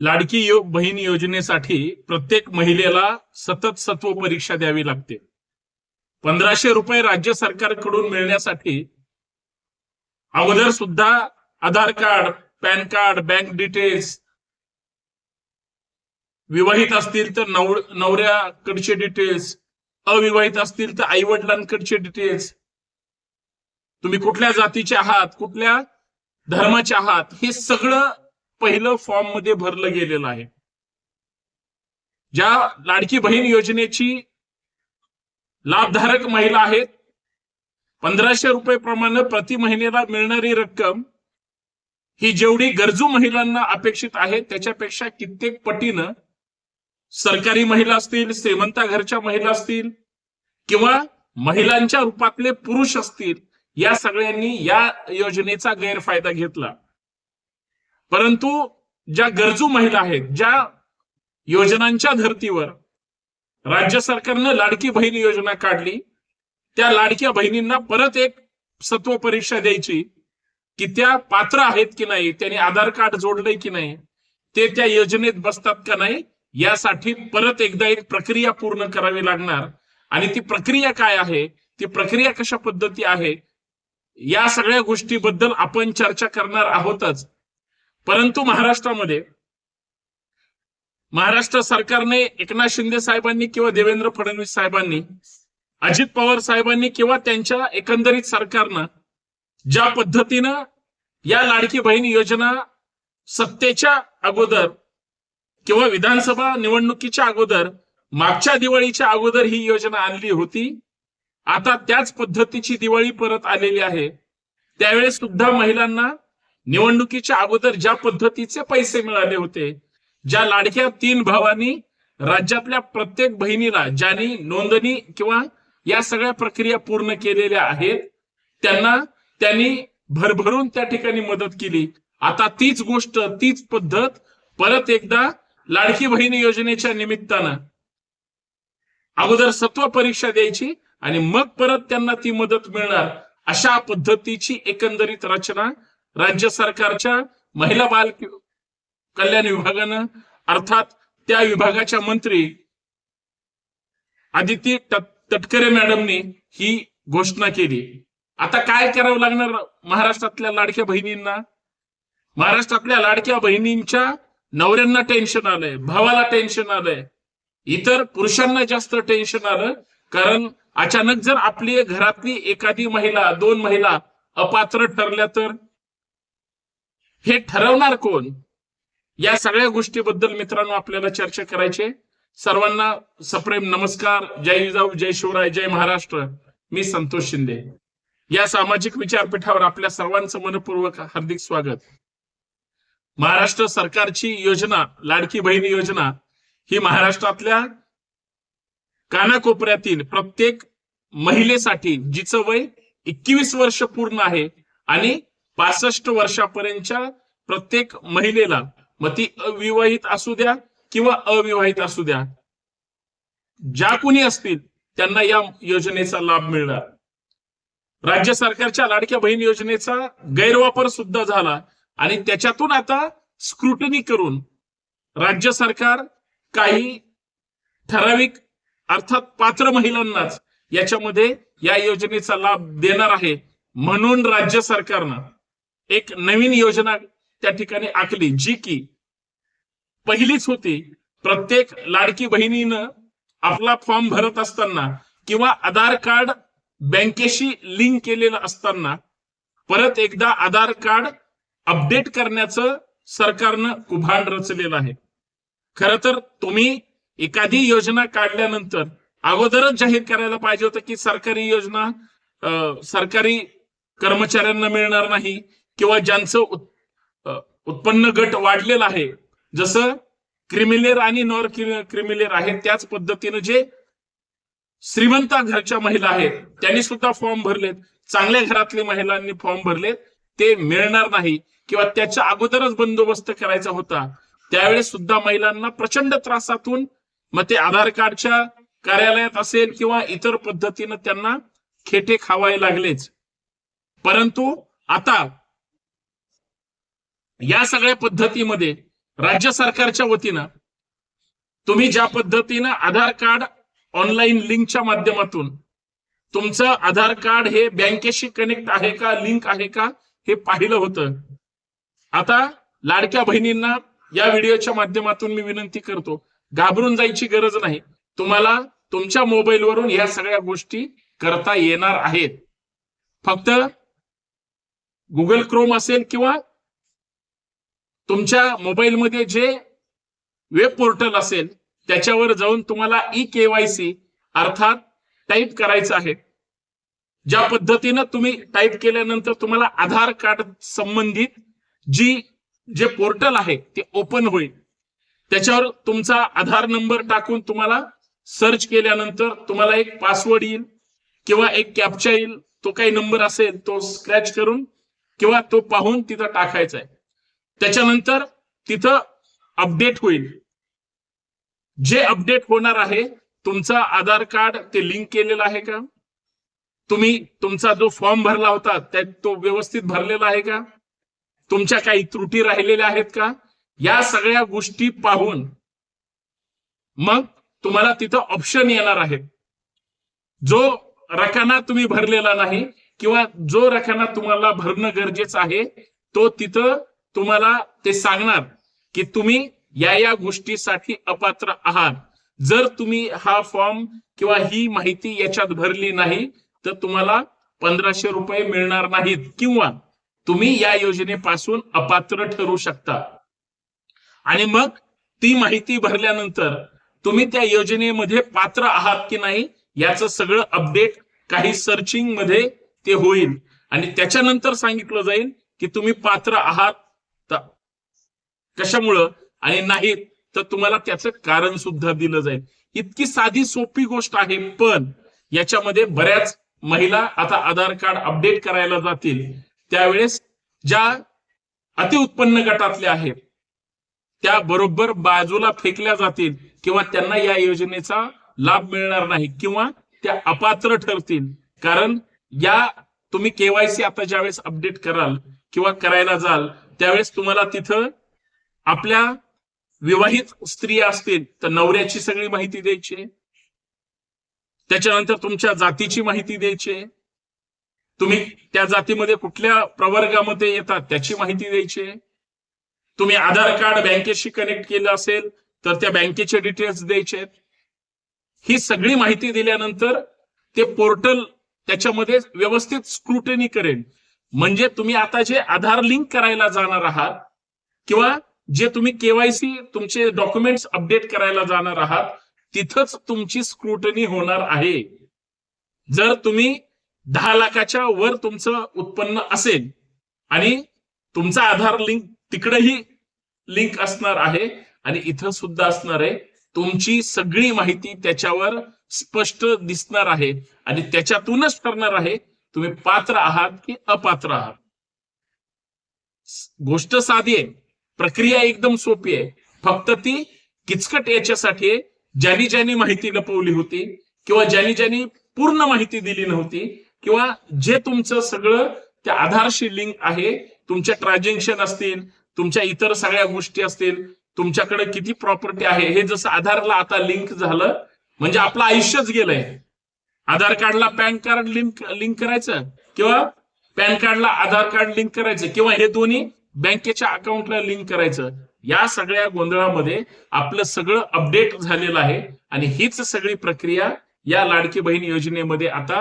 लाडकी यो बहीण योजनेसाठी प्रत्येक महिलेला सतत सत्व परीक्षा द्यावी लागते. पंधराशे रुपये राज्य सरकारकडून मिळण्यासाठी अगोदर सुद्धा Aadhaar card pan card bank details विवाहित असतील तर नव नवऱ्याकडचे डिटेल्स अविवाहित असतील तर आई वडिलांकडचे डिटेल्स. तुम्ही कुठल्या जातीचे आहात कुठल्या धर्माचे आहात हे सगळं पहिलं फॉर्ममध्ये भरलं गेलेलं आहे. ज्या लाडकी बहीण योजनेची लाभधारक महिला आहेत पंधराशे रुपये प्रमाणे प्रति महिन्याला मिळणारी रक्कम ही जेवढी गरजू महिलांना अपेक्षित आहे त्याच्यापेक्षा कित्येक पटीनं सरकारी महिला असतील श्रीमंता घरच्या महिला असतील किंवा महिलांच्या रूपातले पुरुष असतील या सगळ्यांनी या योजनेचा गैरफायदा घेतला. परंतु ज्या गरजू महिला आहेत ज्या योजनांच्या धर्तीवर राज्य सरकारनं लाडकी बहीण योजना काढली त्या लाडक्या बहिणींना परत एक सत्व परीक्षा द्यायची की त्या पात्र आहेत की नाही त्यांनी आधार कार्ड जोडलंय की नाही ते त्या योजनेत बसतात का नाही यासाठी परत एकदा एक प्रक्रिया पूर्ण करावी लागणार. आणि ती प्रक्रिया काय आहे ती प्रक्रिया कशा पद्धती आहे या सगळ्या गोष्टीबद्दल आपण चर्चा करणार आहोतच. परंतु महाराष्ट्रामध्ये महाराष्ट्र सरकारने एकनाथ शिंदे साहेबांनी किंवा देवेंद्र फडणवीस साहेबांनी अजित पवार साहेबांनी किंवा त्यांच्या एकंदरीत सरकारनं ज्या पद्धतीनं या लाडकी बहीण योजना सत्तेच्या अगोदर किंवा विधानसभा निवडणुकीच्या अगोदर मागच्या दिवाळीच्या अगोदर ही योजना आणली होती. आता त्याच पद्धतीची दिवाळी परत आलेली आहे. त्यावेळेस सुद्धा महिलांना निवडणुकीच्या अगोदर ज्या पद्धतीचे पैसे मिळाले होते ज्या लाडक्या तीन भावांनी राज्यातल्या प्रत्येक बहिणीला ज्यांनी नोंदणी किंवा या सगळ्या प्रक्रिया पूर्ण केलेल्या आहेत त्यांना त्यांनी भरभरून त्या ठिकाणी मदत केली. आता तीच गोष्ट तीच पद्धत परत एकदा लाडकी बहीण योजनेच्या निमित्तानं अगोदर सत्व परीक्षा द्यायची आणि मग परत त्यांना ती मदत मिळणार अशा पद्धतीची एकंदरीत रचना राज्य सरकारच्या महिला बाल कल्याण विभागानं अर्थात त्या विभागाच्या मंत्री आदिती तटकरे मॅडमनी ही घोषणा केली. आता काय करावं लागणार महाराष्ट्रातल्या लाडक्या बहिणींना? महाराष्ट्रातल्या लाडक्या बहिणींच्या नवऱ्यांना टेन्शन आलंय भावाला टेन्शन आलंय. इतर पुरुषांना जास्त टेन्शन आलं कारण अचानक जर आपली घरातली एखादी महिला दोन महिला अपात्र ठरल्या तर? हे ठरवणार कोण? या सगळ्या गोष्टीबद्दल मित्रांनो आपल्याला चर्चा करायची सर्वांना सप्रेम नमस्कार. जय जिजाऊ जय शिवराय जय महाराष्ट्र. मी संतोष शिंदे. या सामाजिक विचारपीठावर आपल्या सर्वांचं मनपूर्वक हार्दिक स्वागत. महाराष्ट्र सरकारची योजना लाडकी बहीण योजना ही महाराष्ट्रातल्या कानाकोपऱ्यातील प्रत्येक महिलेसाठी जिचं वय एकवीस वर्ष पूर्ण आहे आणि पासष्ट वर्षापर्यंतच्या प्रत्येक महिलेला मग ती अविवाहित असू द्या किंवा अविवाहित असू द्या. ज्या कोणी असतील त्यांना या योजनेचा लाभ मिळणार. राज्य सरकारच्या लाडक्या बहीण योजनेचा गैरवापर सुद्धा झाला आणि त्याच्यातून आता स्क्रुटनी करून राज्य सरकार काही ठराविक अर्थात पात्र महिलांनाच याच्यामध्ये या योजनेचा लाभ देणार आहे म्हणून राज्य सरकारनं एक नवीन योजना त्या ठिकाणी आखली जी की पहिलीच होती. प्रत्येक लाडकी बहिणीनं आपला फॉर्म भरत असताना किंवा आधार कार्ड बँकेशी लिंक केलेलं असताना परत एकदा आधार कार्ड अपडेट करण्याचं सरकारनं कुभांड रचलेलं आहे. खर तर तुम्ही एखादी योजना काढल्यानंतर अगोदरच जाहीर करायला पाहिजे होतं की सरकारी योजना सरकारी कर्मचाऱ्यांना मिळणार नाही किंवा ज्यांचं उत- उत्पन्न गट वाढलेलं आहे जसं क्रिमिलेर आणि नॉन क्रिमिलेर आहे त्याच पद्धतीनं जे श्रीमंत घरच्या महिला आहेत त्यांनी सुद्धा फॉर्म भरलेत. चांगल्या घरातल्या महिलांनी फॉर्म भरलेत. ते मिळणार नाही किंवा त्याच्या अगोदरच बंदोबस्त करायचा होता. त्यावेळेस सुद्धा महिलांना प्रचंड त्रासातून मग ते आधार कार्डच्या कार्यालयात असेल किंवा इतर पद्धतीनं त्यांना खेटे खावावे लागलेच. परंतु आता या सगळ्या पद्धतीमध्ये राज्य सरकारच्या वतीनं तुम्ही ज्या पद्धतीनं आधार कार्ड ऑनलाईन लिंकच्या माध्यमातून तुमचं आधार कार्ड हे बँकेशी कनेक्ट आहे का लिंक आहे का हे पाहिलं होतं. आता लाडक्या बहिणींना या व्हिडिओच्या माध्यमातून मी विनंती करतो घाबरून जायची गरज नाही. तुम्हाला तुमच्या मोबाईलवरून या सगळ्या गोष्टी करता येणार आहेत. फक्त गुगल क्रोम असेल किंवा तुमच्या मोबाईलमध्ये जे वेब पोर्टल असेल त्याच्यावर जाऊन तुम्हाला ई केवायसी अर्थात टाईप करायचं आहे. ज्या पद्धतीनं तुम्ही टाईप केल्यानंतर तुम्हाला आधार कार्ड संबंधित जी जे पोर्टल आहे ते ओपन होईल. त्याच्यावर तुमचा आधार नंबर टाकून तुम्हाला सर्च केल्यानंतर तुम्हाला एक पासवर्ड येईल किंवा एक कॅप्चा येईल. तो काही नंबर असेल तो स्क्रॅच करून किंवा तो पाहून तिथं टाकायचा आहे. त्याच्यानंतर तिथं अपडेट होईल. जे अपडेट होणार आहे तुमचा आधार कार्ड ते लिंक केलेलं आहे का? तुम्ही तुमचा जो फॉर्म भरला होता त्यात तो व्यवस्थित भरलेला आहे का? तुमच्या काही त्रुटी राहिलेल्या आहेत का? या सगळ्या गोष्टी पाहून मग तुम्हाला तिथं ऑप्शन येणार आहे. जो रकाना तुम्ही भरलेला नाही किंवा जो रकाना तुम्हाला भरणं गरजेचं आहे तो तिथं तुम्हाला ते सांगणार की तुम्ही या या गोष्टीसाठी अपात्र आहात. जर तुम्ही हा फॉर्म किंवा ही माहिती याच्यात भरली नाही तर तुम्हाला पंधराशे रुपये मिळणार नाहीत. किंवा तुम्ही या योजनेपासून अपात्र ठरू शकता. आणि मग ती माहिती भरल्यानंतर तुम्ही त्या योजनेमध्ये पात्र आहात की नाही याचं सगळं अपडेट काही सर्चिंगमध्ये ते होईल. आणि त्याच्यानंतर सांगितलं जाईल की तुम्ही पात्र आहात कशामुळं? आणि नाहीत तर तुम्हाला त्याचं कारण सुद्धा दिलं जाईल. इतकी साधी सोपी गोष्ट आहे पण याच्यामध्ये बऱ्याच महिला आता आधार कार्ड अपडेट करायला जातील. त्यावेळेस ज्या अतिउत्पन्न गटातल्या आहेत त्या बरोबर बाजूला फेकल्या जातील किंवा त्यांना या योजनेचा लाभ मिळणार नाही किंवा त्या अपात्र ठरतील. कारण या तुम्ही केवायसी आता ज्यावेळेस अपडेट कराल किंवा करायला जाल त्यावेळेस तुम्हाला तिथं आपल्या विवाहित स्त्रिया असतील तर नवऱ्याची सगळी माहिती द्यायची. त्याच्यानंतर तुमच्या जातीची माहिती द्यायची. तुम्ही त्या जातीमध्ये कुठल्या प्रवर्गामध्ये येतात त्याची माहिती द्यायची. तुम्ही आधार कार्ड बँकेशी कनेक्ट केलं असेल तर त्या बँकेचे डिटेल्स द्यायचे. ही सगळी माहिती दिल्यानंतर ते पोर्टल त्याच्यामध्ये व्यवस्थित स्क्रुटनी करेल. म्हणजे तुम्ही आता जे आधार लिंक करायला जाणार आहात किंवा जे तुम्ही केवायसी तुमचे डॉक्युमेंट्स अपडेट करायला जाणार आहात तिथंच तुमची स्क्रुटनी होणार आहे. जर तुम्ही दहा लाखाच्या वर तुमचं उत्पन्न असेल आणि तुमचा आधार लिंक तिकडेही लिंक असणार आहे आणि इथं सुद्धा असणार आहे तुमची सगळी माहिती त्याच्यावर स्पष्ट दिसणार आहे आणि त्याच्यातूनच ठरणार आहे तुम्ही पात्र आहात की अपात्र आहात. गोष्ट साधी आहे. प्रक्रिया एकदम सोपी आहे. फक्त ती किचकट याच्यासाठी आहे ज्यांनी ज्यांनी माहिती लपवली होती किंवा ज्यांनी ज्यांनी पूर्ण माहिती दिली नव्हती किंवा जे तुमचं सगळं त्या आधारशी लिंक आहे तुमच्या ट्रान्झॅक्शन असतील तुमच्या इतर सगळ्या गोष्टी असतील तुमच्याकडे किती प्रॉपर्टी आहे हे जसं आधारला आता लिंक झालं म्हणजे आपलं आयुष्यच गेलंय. आधार कार्डला पॅन कार्ड लिंक लिंक करायचं किंवा पॅन कार्डला आधार कार्ड लिंक करायचं किंवा हे दोन्ही बँकेच्या अकाउंटला लिंक करायचं. या सगळ्या गोंधळामध्ये आपलं सगळं अपडेट झालेलं आहे आणि हीच सगळी प्रक्रिया या लाडकी बहीण योजनेमध्ये आता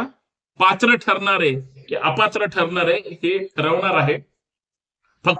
पात्र ठरणार आहे की अपात्र ठरणार आहे हे ठरवणार आहे.